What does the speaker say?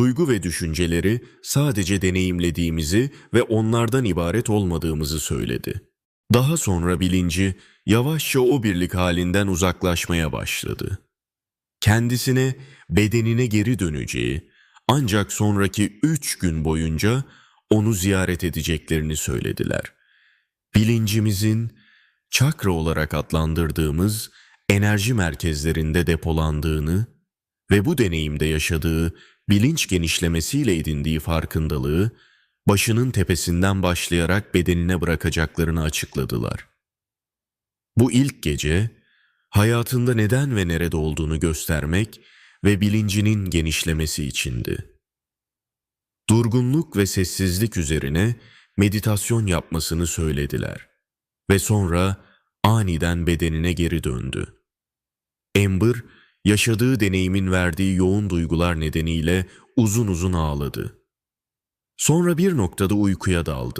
Duygu ve düşünceleri sadece deneyimlediğimizi ve onlardan ibaret olmadığımızı söyledi. Daha sonra bilinci yavaşça o birlik halinden uzaklaşmaya başladı. Kendisine bedenine geri döneceği ancak sonraki üç gün boyunca onu ziyaret edeceklerini söylediler. Bilincimizin çakra olarak adlandırdığımız enerji merkezlerinde depolandığını ve bu deneyimde yaşadığı bilinç genişlemesiyle edindiği farkındalığı başının tepesinden başlayarak bedenine bırakacaklarını açıkladılar. Bu ilk gece hayatında neden ve nerede olduğunu göstermek ve bilincinin genişlemesi içindi. Durgunluk ve sessizlik üzerine meditasyon yapmasını söylediler ve sonra aniden bedenine geri döndü. Amber, yaşadığı deneyimin verdiği yoğun duygular nedeniyle uzun uzun ağladı. Sonra bir noktada uykuya daldı.